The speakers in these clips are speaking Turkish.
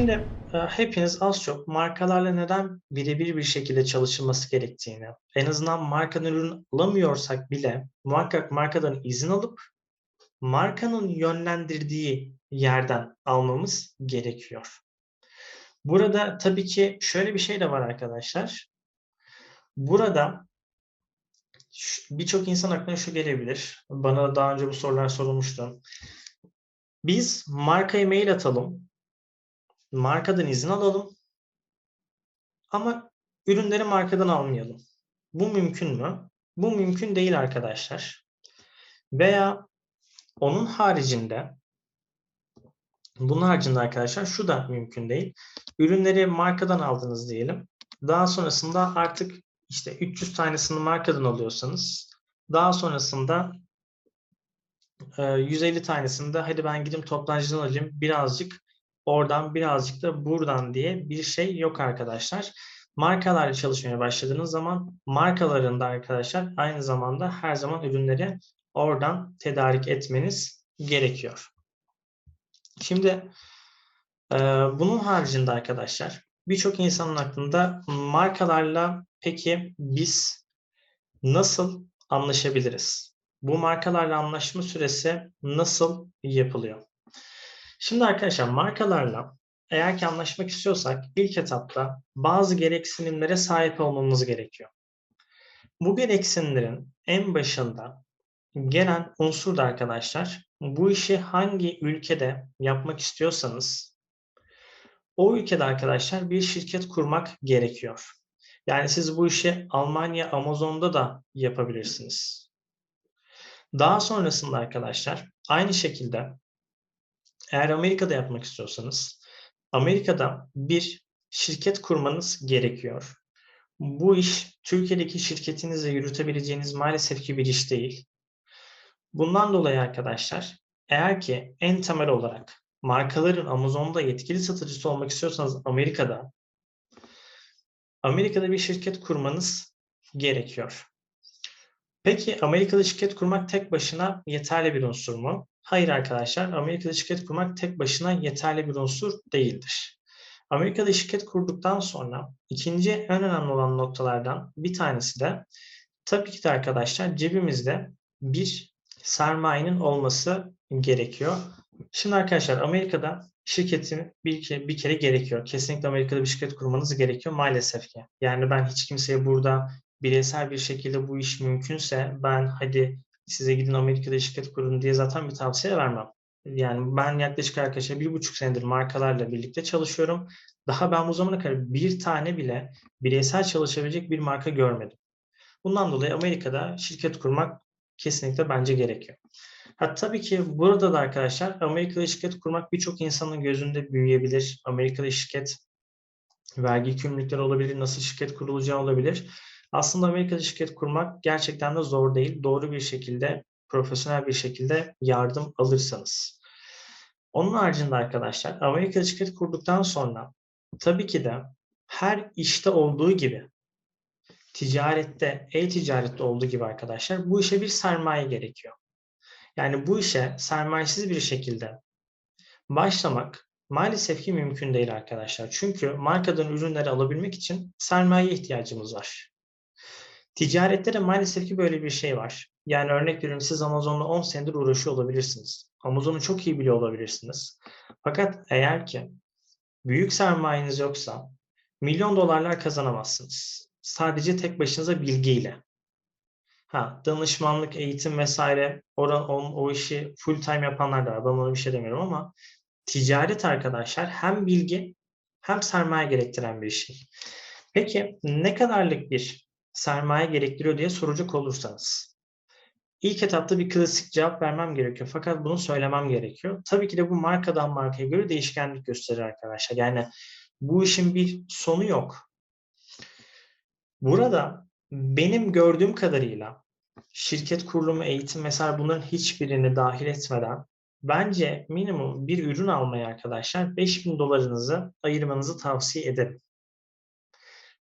Şimdi, eee, hepiniz az çok markalarla neden birebir bir şekilde çalışılması gerektiğini, en azından markadan ürün alamıyorsak bile muhakkak markadan izin alıp markanın yönlendirdiği yerden almamız gerekiyor. Burada tabii ki şöyle bir şey de var arkadaşlar. Burada birçok insan aklına şu gelebilir. Bana daha önce bu sorular sorulmuştu. Biz markaya mail atalım markadan izin alalım ama ürünleri markadan almayalım. Bu mümkün mü? Bu mümkün değil arkadaşlar. Veya onun haricinde bunun haricinde arkadaşlar şu da mümkün değil. Ürünleri markadan aldınız diyelim. Daha sonrasında artık işte 300 tanesini markadan alıyorsanız daha sonrasında 150 tanesini de hadi ben gidip toptancıdan alayım birazcık oradan birazcık da buradan diye bir şey yok arkadaşlar. Markalarla çalışmaya başladığınız zaman markalarında arkadaşlar aynı zamanda her zaman ürünleri oradan tedarik etmeniz gerekiyor. Şimdi bunun haricinde arkadaşlar birçok insanın aklında markalarla peki biz nasıl anlaşabiliriz? Bu markalarla anlaşma süresi nasıl yapılıyor? Şimdi arkadaşlar markalarla eğer ki anlaşmak istiyorsak ilk etapta bazı gereksinimlere sahip olmamız gerekiyor. Bu gereksinimlerin en başında gelen unsur da arkadaşlar bu işi hangi ülkede yapmak istiyorsanız o ülkede arkadaşlar bir şirket kurmak gerekiyor. Yani siz bu işi Almanya, Amazon'da da yapabilirsiniz. Daha sonrasında arkadaşlar aynı şekilde eğer Amerika'da yapmak istiyorsanız Amerika'da bir şirket kurmanız gerekiyor. Bu iş Türkiye'deki şirketinizle yürütebileceğiniz maalesef ki bir iş değil. Bundan dolayı arkadaşlar eğer ki en temel olarak markaların Amazon'da yetkili satıcısı olmak istiyorsanız Amerika'da Amerika'da bir şirket kurmanız gerekiyor. Peki Amerika'da şirket kurmak tek başına yeterli bir unsur mu? Hayır arkadaşlar, Amerika'da şirket kurmak tek başına yeterli bir unsur değildir. Amerika'da şirket kurduktan sonra ikinci en önemli olan noktalardan bir tanesi de tabii ki de arkadaşlar cebimizde bir sermayenin olması gerekiyor. Şimdi arkadaşlar Amerika'da şirketin bir kere, bir kere gerekiyor. Kesinlikle Amerika'da bir şirket kurmanız gerekiyor maalesef ki. Yani ben hiç kimseye burada bireysel bir şekilde bu iş mümkünse ben hadi size gidin Amerika'da şirket kurun diye zaten bir tavsiye vermem. Yani ben yaklaşık arkadaşlar bir buçuk senedir markalarla birlikte çalışıyorum. Daha ben bu zamana kadar bir tane bile bireysel çalışabilecek bir marka görmedim. Bundan dolayı Amerika'da şirket kurmak kesinlikle bence gerekiyor. Ha, tabii ki burada da arkadaşlar Amerika'da şirket kurmak birçok insanın gözünde büyüyebilir. Amerika'da şirket vergi yükümlülükleri olabilir, nasıl şirket kurulacağı olabilir. Aslında Amerika'da şirket kurmak gerçekten de zor değil. Doğru bir şekilde, profesyonel bir şekilde yardım alırsanız. Onun haricinde arkadaşlar Amerika'da şirket kurduktan sonra tabii ki de her işte olduğu gibi ticarette, e-ticarette olduğu gibi arkadaşlar bu işe bir sermaye gerekiyor. Yani bu işe sermayesiz bir şekilde başlamak maalesef ki mümkün değil arkadaşlar. Çünkü markadan ürünleri alabilmek için sermaye ihtiyacımız var. Ticarette de maalesef ki böyle bir şey var. Yani örnek veriyorum siz Amazon'la 10 senedir uğraşıyor olabilirsiniz. Amazon'u çok iyi biliyor olabilirsiniz. Fakat eğer ki büyük sermayeniz yoksa milyon dolarlar kazanamazsınız. Sadece tek başınıza bilgiyle. Ha, danışmanlık, eğitim vesaire oran, on, o işi full time yapanlar da var. Ben ona bir şey demiyorum ama ticaret arkadaşlar hem bilgi hem sermaye gerektiren bir şey. Peki ne kadarlık bir sermaye gerektiriyor diye soracak olursanız. İlk etapta bir klasik cevap vermem gerekiyor. Fakat bunu söylemem gerekiyor. Tabii ki de bu markadan markaya göre değişkenlik gösterir arkadaşlar. Yani bu işin bir sonu yok. Burada benim gördüğüm kadarıyla şirket kurulumu, eğitim mesela bunların hiçbirini dahil etmeden bence minimum bir ürün almaya arkadaşlar 5000 dolarınızı ayırmanızı tavsiye ederim.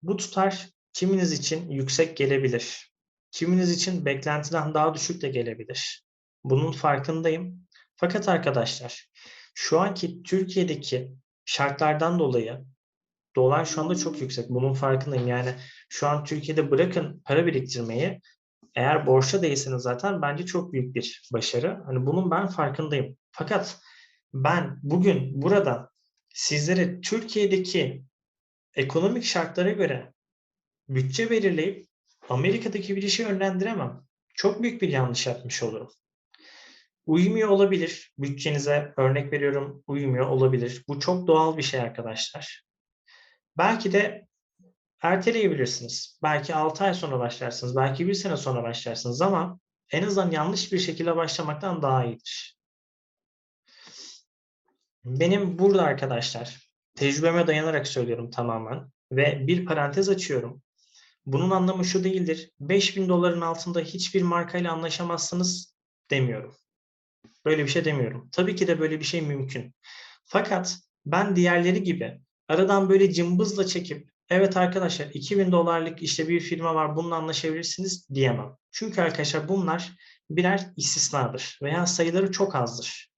Bu tutar Kiminiz için yüksek gelebilir. Kiminiz için beklentiden daha düşük de gelebilir. Bunun farkındayım. Fakat arkadaşlar şu anki Türkiye'deki şartlardan dolayı dolar şu anda çok yüksek. Bunun farkındayım. Yani şu an Türkiye'de bırakın para biriktirmeyi eğer borçta değilseniz zaten bence çok büyük bir başarı. Hani bunun ben farkındayım. Fakat ben bugün burada sizlere Türkiye'deki ekonomik şartlara göre bütçe belirleyip Amerika'daki bir işi yönlendiremem. Çok büyük bir yanlış yapmış olurum. Uyumuyor olabilir. Bütçenize örnek veriyorum uyumuyor olabilir. Bu çok doğal bir şey arkadaşlar. Belki de erteleyebilirsiniz. Belki 6 ay sonra başlarsınız. Belki 1 sene sonra başlarsınız ama en azından yanlış bir şekilde başlamaktan daha iyidir. Benim burada arkadaşlar tecrübeme dayanarak söylüyorum tamamen ve bir parantez açıyorum. Bunun anlamı şu değildir. 5000 doların altında hiçbir markayla anlaşamazsınız demiyorum. Böyle bir şey demiyorum. Tabii ki de böyle bir şey mümkün. Fakat ben diğerleri gibi aradan böyle cımbızla çekip evet arkadaşlar 2000 dolarlık işte bir firma var bununla anlaşabilirsiniz diyemem. Çünkü arkadaşlar bunlar birer istisnadır veya sayıları çok azdır.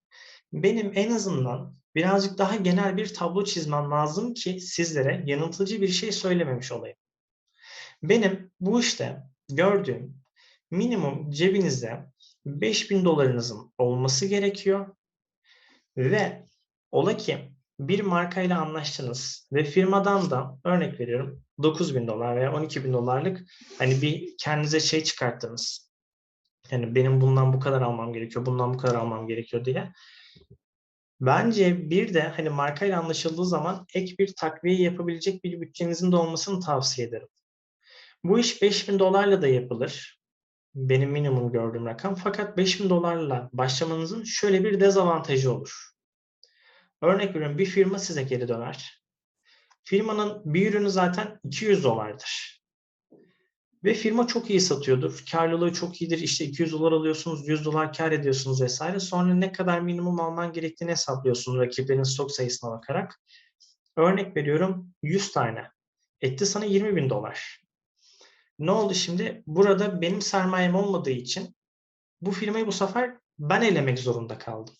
Benim en azından birazcık daha genel bir tablo çizmem lazım ki sizlere yanıltıcı bir şey söylememiş olayım. Benim bu işte gördüğüm minimum cebinizde 5000 dolarınızın olması gerekiyor ve ola ki bir markayla anlaştınız ve firmadan da örnek veriyorum 9000 dolar veya 12 bin dolarlık hani bir kendinize şey çıkarttınız. Yani benim bundan bu kadar almam gerekiyor, bundan bu kadar almam gerekiyor diye. Bence bir de hani markayla anlaşıldığı zaman ek bir takviye yapabilecek bir bütçenizin de olmasını tavsiye ederim. Bu iş 5000 dolarla da yapılır. Benim minimum gördüğüm rakam. Fakat 5000 dolarla başlamanızın şöyle bir dezavantajı olur. Örnek veriyorum bir firma size geri döner. Firmanın bir ürünü zaten 200 dolardır. Ve firma çok iyi satıyordur. Karlılığı çok iyidir. İşte 200 dolar alıyorsunuz, 100 dolar kar ediyorsunuz vesaire. Sonra ne kadar minimum alman gerektiğini hesaplıyorsunuz rakiplerin stok sayısına bakarak. Örnek veriyorum 100 tane. Etti sana 20 bin dolar. Ne oldu şimdi? Burada benim sermayem olmadığı için bu firmayı bu sefer ben elemek zorunda kaldım.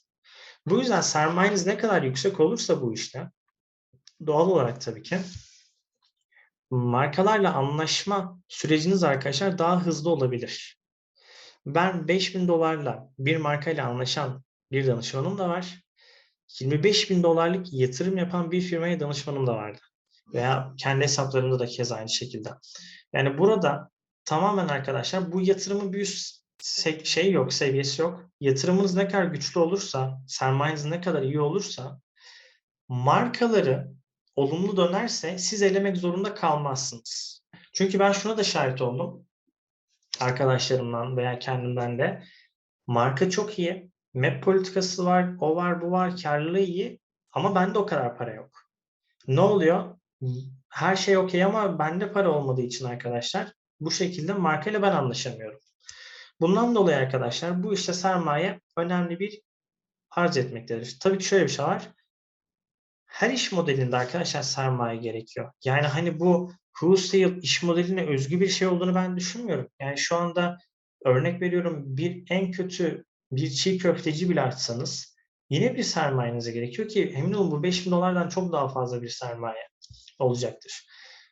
Bu yüzden sermayeniz ne kadar yüksek olursa bu işte doğal olarak tabii ki markalarla anlaşma süreciniz arkadaşlar daha hızlı olabilir. Ben 5000 dolarla bir markayla anlaşan bir danışmanım da var. 25 bin dolarlık yatırım yapan bir firmaya danışmanım da vardı. Veya kendi hesaplarımda da kez aynı şekilde. Yani burada tamamen arkadaşlar bu yatırımın bir şey yok, seviyesi yok. Yatırımınız ne kadar güçlü olursa, sermayeniz ne kadar iyi olursa markaları olumlu dönerse siz elemek zorunda kalmazsınız. Çünkü ben şuna da şahit oldum. Arkadaşlarımdan veya kendimden de. Marka çok iyi. Map politikası var, o var, bu var, karlılığı iyi. Ama bende o kadar para yok. Ne oluyor? Her şey okey ama bende para olmadığı için arkadaşlar bu şekilde markayla ben anlaşamıyorum. Bundan dolayı arkadaşlar bu işte sermaye önemli bir arz etmektedir. Tabii ki şöyle bir şey var. Her iş modelinde arkadaşlar sermaye gerekiyor. Yani hani bu wholesale iş modeline özgü bir şey olduğunu ben düşünmüyorum. Yani şu anda örnek veriyorum bir en kötü bir çiğ köfteci bile açsanız yine bir sermayenize gerekiyor ki emin olun bu 5000 dolardan çok daha fazla bir sermaye olacaktır.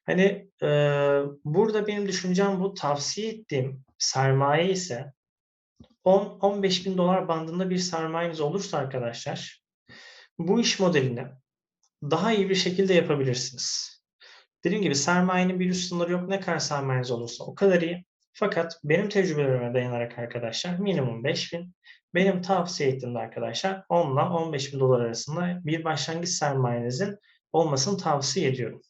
Hani e, burada benim düşüncem bu tavsiye ettiğim sermaye ise 10-15 bin dolar bandında bir sermayeniz olursa arkadaşlar bu iş modelini daha iyi bir şekilde yapabilirsiniz. Dediğim gibi sermayenin bir üst sınırı yok. Ne kadar sermayeniz olursa o kadar iyi. Fakat benim tecrübelerime dayanarak arkadaşlar minimum 5 bin. Benim tavsiye ettiğim de arkadaşlar 10 ile 15 bin dolar arasında bir başlangıç sermayenizin olmasını tavsiye ediyorum.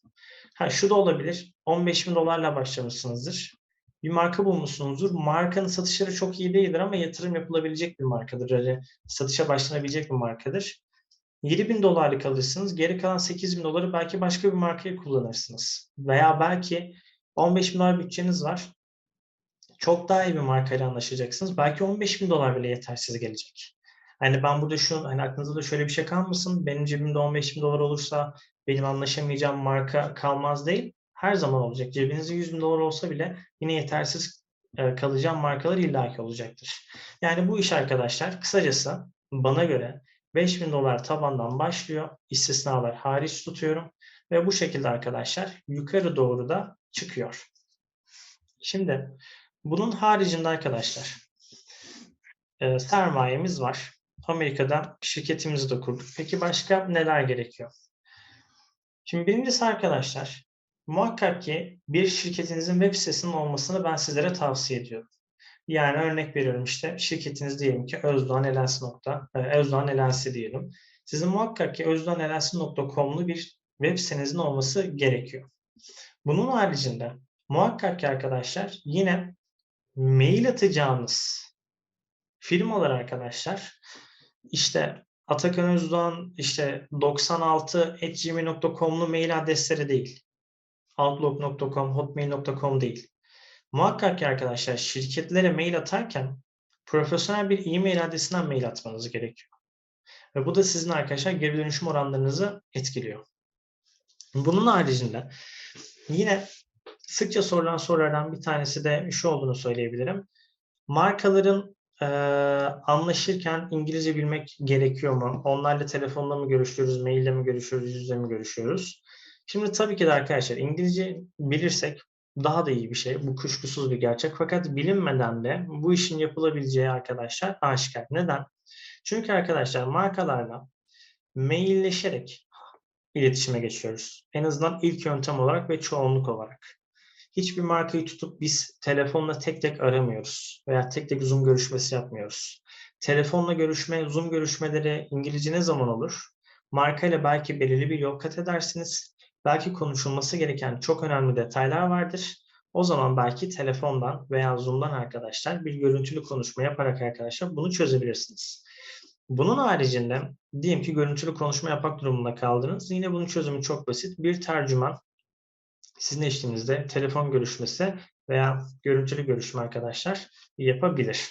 Ha şu da olabilir. 15 bin dolarla başlamışsınızdır. Bir marka bulmuşsunuzdur. Markanın satışları çok iyi değildir ama yatırım yapılabilecek bir markadır. Öyle satışa başlanabilecek bir markadır. 7 bin dolarlık alırsınız. Geri kalan 8 bin doları belki başka bir markayı kullanırsınız. Veya belki 15 bin dolar bütçeniz var. Çok daha iyi bir markayla anlaşacaksınız. Belki 15 bin dolar bile yetersiz gelecek. Hani ben burada şu, hani aklınızda da şöyle bir şey kalmasın. Benim cebimde 15 bin dolar olursa benim anlaşamayacağım marka kalmaz değil. Her zaman olacak. Cebinizde 100 bin dolar olsa bile yine yetersiz e, kalacağım markalar illaki olacaktır. Yani bu iş arkadaşlar kısacası bana göre 5000 dolar tabandan başlıyor. İstisnalar hariç tutuyorum. Ve bu şekilde arkadaşlar yukarı doğru da çıkıyor. Şimdi bunun haricinde arkadaşlar e, sermayemiz var. Amerika'da şirketimizi de kurduk. Peki başka neler gerekiyor? Şimdi birincisi arkadaşlar muhakkak ki bir şirketinizin web sitesinin olmasını ben sizlere tavsiye ediyorum. Yani örnek veriyorum işte şirketiniz diyelim ki Özdoğan Elensi nokta, e, Özdoğan Elensi diyelim. Sizin muhakkak ki özdoğanelensi.com'lu bir web sitenizin olması gerekiyor. Bunun haricinde muhakkak ki arkadaşlar yine mail atacağınız firmalar arkadaşlar işte Atakan Özdoğan işte 96.gmail.com'lu mail adresleri değil. Outlook.com, Hotmail.com değil. Muhakkak ki arkadaşlar şirketlere mail atarken profesyonel bir e-mail adresinden mail atmanız gerekiyor. Ve bu da sizin arkadaşlar geri dönüşüm oranlarınızı etkiliyor. Bunun haricinde yine sıkça sorulan sorulardan bir tanesi de şu olduğunu söyleyebilirim. Markaların e, anlaşırken İngilizce bilmek gerekiyor mu? Onlarla telefonla mı görüşüyoruz, maille mi görüşüyoruz, yüz yüze mi görüşüyoruz? Şimdi tabii ki de arkadaşlar İngilizce bilirsek daha da iyi bir şey. Bu kuşkusuz bir gerçek. Fakat bilinmeden de bu işin yapılabileceği arkadaşlar aşikar. Neden? Çünkü arkadaşlar markalarla mailleşerek iletişime geçiyoruz. En azından ilk yöntem olarak ve çoğunluk olarak. Hiçbir markayı tutup biz telefonla tek tek aramıyoruz veya tek tek Zoom görüşmesi yapmıyoruz. Telefonla görüşme, Zoom görüşmeleri İngilizce ne zaman olur? Markayla belki belirli bir yol kat edersiniz. Belki konuşulması gereken çok önemli detaylar vardır. O zaman belki telefondan veya Zoom'dan arkadaşlar bir görüntülü konuşma yaparak arkadaşlar bunu çözebilirsiniz. Bunun haricinde diyelim ki görüntülü konuşma yapmak durumunda kaldınız. Yine bunun çözümü çok basit. Bir tercüman sizin eşliğinizde telefon görüşmesi veya görüntülü görüşme arkadaşlar yapabilir.